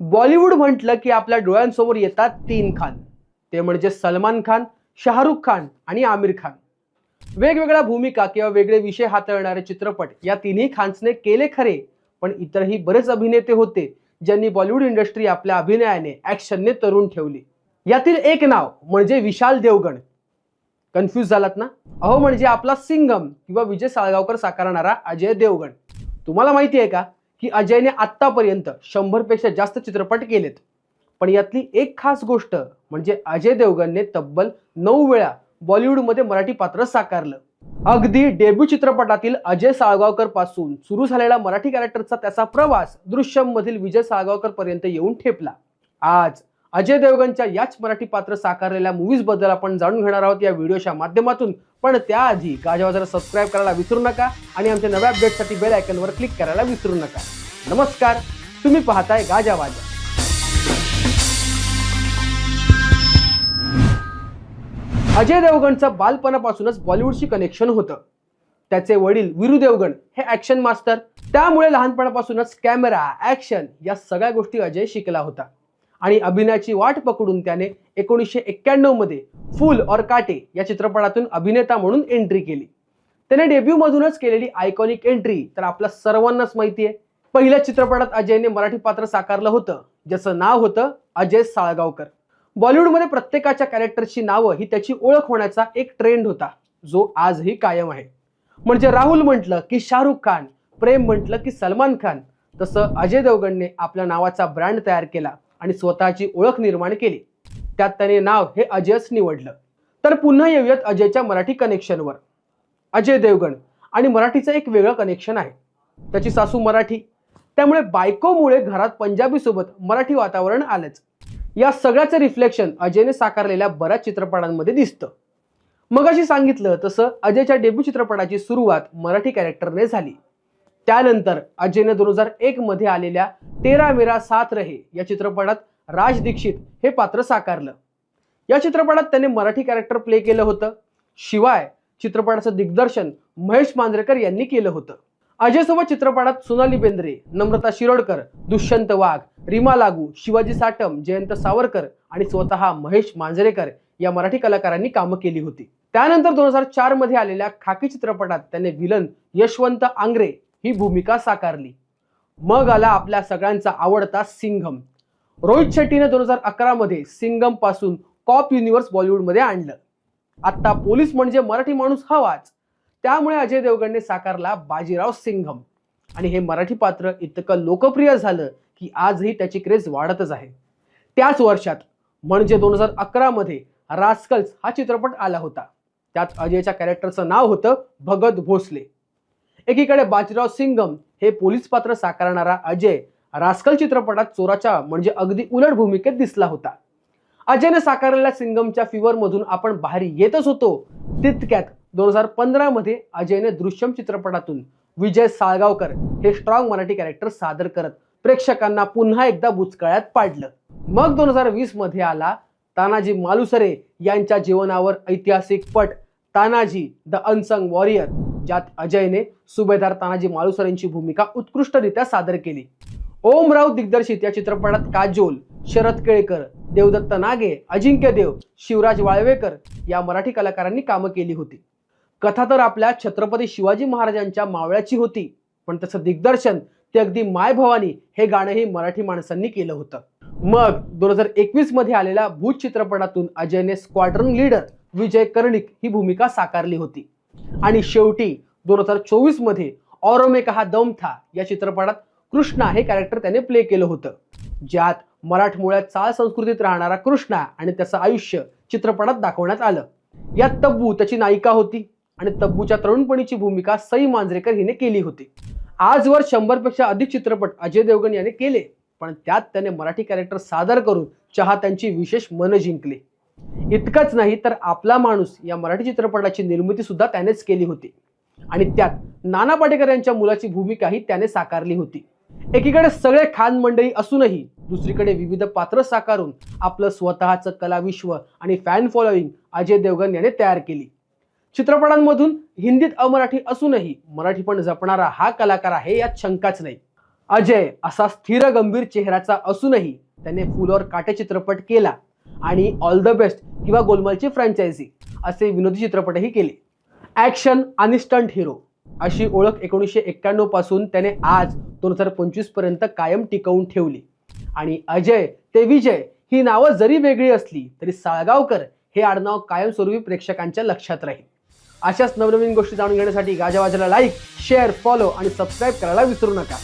बॉलिवूड म्हटलं की आपल्या डोळ्यांसमोर येतात तीन खान. ते म्हणजे सलमान खान शाहरुख खान आणि आमिर खान. वेगवेगळ्या भूमिका किंवा वेगळे विषय हाताळणारे चित्रपट या तिन्ही खान्सने केले खरे पण इतरही बरेच अभिनेते होते ज्यांनी बॉलिवूड इंडस्ट्री आपल्या अभिनयाने ऍक्शनने तरुण ठेवली. यातील एक नाव म्हणजे विशाल देवगण. कन्फ्यूज झालात ना? अहो म्हणजे आपला सिंगम किंवा विजय साळगावकर साकारणारा अजय देवगण. तुम्हाला माहिती आहे का? की अजयने आत्तापर्यंत शंभरपेक्षा जास्त चित्रपट केलेत. पण यातली एक खास गोष्ट म्हणजे अजय देवगणने तब्बल नऊ वेळा बॉलिवूडमध्ये मराठी पात्र साकारलं. अगदी डेब्यू चित्रपटातील अजय साळगावकरपासून सुरू झालेला मराठी कॅरेक्टरचा त्याचा प्रवास दृश्यम मधील विजय साळगावकर पर्यंत येऊन ठेपला. आज अजय देवगणच्या याच मराठी पात्र साकारलेल्या मूवीजबद्दल आपण जाणून घेणार आहोत या व्हिडिओच्या माध्यमातून. पण त्याआधी गाजावाजाला सबस्क्राईब करायला विसरू नका आणि आमच्या नव्या अपडेटसाठी बेल आयकनवर क्लिक करायला विसरू नका. नमस्कार तुम्ही पाहताय गाजावाजा अजय देवगणचं बालपणापासूनच बॉलिवूडशी कनेक्शन होतं. त्याचे वडील विरू देवगण हे ॲक्शन मास्टर त्यामुळे लहानपणापासूनच कॅमेरा ॲक्शन या सगळ्या गोष्टी अजय शिकला होता. आणि अभिनयाची वाट पकडून त्याने एकोणीसशे एक्क्याण्णवमध्ये फुल और काटे या चित्रपटातून अभिनेता म्हणून एंट्री केली. त्याने डेब्यू मधूनच केलेली आयकॉनिक एंट्री तर आपल्या सर्वांनाच माहिती आहे. पहिल्या चित्रपटात अजयने मराठी पात्र साकारलं होतं ज्याचं नाव होतं अजय साळगावकर. बॉलिवूडमध्ये प्रत्येकाच्या कॅरेक्टरची नावं ही त्याची ओळख होण्याचा एक ट्रेंड होता जो आजही कायम आहे. म्हणजे राहुल म्हटलं की शाहरुख खान प्रेम म्हटलं की सलमान खान तसं अजय देवगणने आपल्या नावाचा ब्रँड तयार केला. आणि स्वतःची ओळख निर्माण केली. त्यात त्याने नाव हे अजयच निवडलं. तर पुन्हा येऊयात अजयच्या मराठी कनेक्शनवर अजय देवगण आणि मराठीचं एक वेगळं कनेक्शन आहे. त्याची सासू मराठी. त्यामुळे बायकोमुळे घरात पंजाबीसोबत मराठी वातावरण आलंच. या सगळ्याचं रिफ्लेक्शन अजयने साकारलेल्या बऱ्याच चित्रपटांमध्ये दिसतं. मग अशी सांगितलं तसं अजयच्या डेब्यू चित्रपटाची सुरुवात मराठी कॅरेक्टरने झाली. त्यानंतर अजयने दोन हजार एक मध्ये आलेल्या तेरा मेरा साथ रहे या चित्रपटात राज दीक्षित हे पात्र साकारलं. या चित्रपटात त्याने मराठी कॅरेक्टर प्ले केलं होतं. शिवाय चित्रपटाचं दिग्दर्शन महेश मांजरेकर यांनी केलं होतं. अजयसोबत चित्रपटात सोनाली बेंद्रे नम्रता शिरोडकर दुष्यंत वाघ रीमा लागू शिवाजी साटम जयंत सावरकर आणि स्वतः महेश मांजरेकर या मराठी कलाकारांनी कामं केली होती. त्यानंतर दोन हजार चारमध्ये आलेल्या खाकी चित्रपटात त्याने विलन यशवंत आंग्रे ही भूमिका साकारली. मग आला आपल्या सगळ्यांचा आवडता सिंघम. रोहित शेट्टीने दोन हजार अकरा मध्ये पासून कॉप युनिव्हर्स बॉलिवूडमध्ये आणलं. आता पोलीस म्हणजे मराठी माणूस हवाच. त्यामुळे अजय देवगणने साकारला बाजीराव सिंघम. आणि हे मराठी पात्र इतकं लोकप्रिय झालं की आजही त्याची क्रेज वाढतच आहे. त्याच वर्षात म्हणजे दोन हजार अकरा मध्ये रास्कल्स हा चित्रपट आला होता. त्यात अजयच्या कॅरेक्टरचं नाव होतं भगत भोसले. एकीकडे बाजीराव सिंगम हे पोलीस पात्र साकारणारा अजय रास्कल चित्रपटात चोराच्या म्हणजे अगदी उलट भूमिकेत दिसला होता. अजयने साकारलेल्या सिंगमच्या फिवर मधून आपण बाहेर येतच होतो. तितक्यात दोन हजार पंधरा मध्ये अजयने दृश्यम चित्रपटातून विजय साळगावकर हे स्ट्रॉंग मराठी कॅरेक्टर सादर करत प्रेक्षकांना पुन्हा एकदा बुचकळ्यात पाडलं. मग दोन हजार वीसमध्ये आला तानाजी मालुसरे यांच्या जीवनावर ऐतिहासिक पट तानाजी द अनसंग वॉरियर. ज्यात अजयने सुभेदार तानाजी मालुसरेंची भूमिका उत्कृष्टरित्या सादर केली. ओमराव दिग्दर्शित या चित्रपटात काजोल शरद केळकर देवदत्त नागे अजिंक्य देव शिवराज वाळवेकर या मराठी कलाकारांनी कामं केली होती. कथा तर आपल्या छत्रपती शिवाजी महाराजांच्या मावळ्याची होती पण तसं दिग्दर्शन ते अगदी माय भवानी हे गाणंही मराठी माणसांनी केलं होतं. मग दोन हजार एकवीसमध्ये आलेल्या भूत चित्रपटातून अजयने स्क्वाड्रन लीडर विजय कर्णिक ही भूमिका साकारली होती. आणि शेवटी दोन हजार चोवीसमध्ये औरमे कहा दम था या चित्रपटात कृष्णा हे कॅरेक्टर त्याने प्ले केलं होतं. ज्यात मराठमोळ्यात चाळ संस्कृतीत राहणारा कृष्णा आणि त्याचं आयुष्य चित्रपटात दाखवण्यात आलं. यात तब्बू त्याची नायिका होती आणि तब्बूच्या तरुणपणीची भूमिका सई मांजरेकर हिने केली होती. आजवर शंभरपेक्षा अधिक चित्रपट अजय देवगण याने केले पण त्यात त्याने मराठी कॅरेक्टर सादर करून चाहत्यांची विशेष मन जिंकली. इतकंच नाही तर आपला माणूस या मराठी चित्रपटाची निर्मिती सुद्धा त्यानेच केली होती. आणि त्यात नाना पाटेकर यांच्या मुलाची भूमिकाही त्याने साकारली होती. एकीकडे सगळे खान मंडळी असूनही दुसरीकडे विविध पात्र साकारून आपलं स्वतःचं कलाविश्व आणि फॅन फॉलोईंग अजय देवगण याने तयार केली. चित्रपटांमधून हिंदीत अमराठी असूनही मराठी पण जपणारा हा कलाकार आहे यात शंकाच नाही. अजय असा स्थिर गंभीर चेहऱ्याचा असूनही त्याने फुलवर काटे चित्रपट केला. आणि ऑल द बेस्ट किंवा गोलमालची फ्रँचायझी असे विनोदी चित्रपटही केले. ॲक्शन आणि स्टंट हिरो अशी ओळख एकोणीसशे एक्क्याण्णवपासून त्याने आज दोन हजार पंचवीसपर्यंत कायम टिकवून ठेवली. आणि अजय ते विजय ही नावं जरी वेगळी असली तरी साळगावकर हे आडनाव कायमस्वरूपी प्रेक्षकांच्या लक्षात राहील. अशाच नवनवीन गोष्टी जाणून घेण्यासाठी गाजावाजाला लाईक शेअर फॉलो आणि सबस्क्राईब करायला विसरू नका.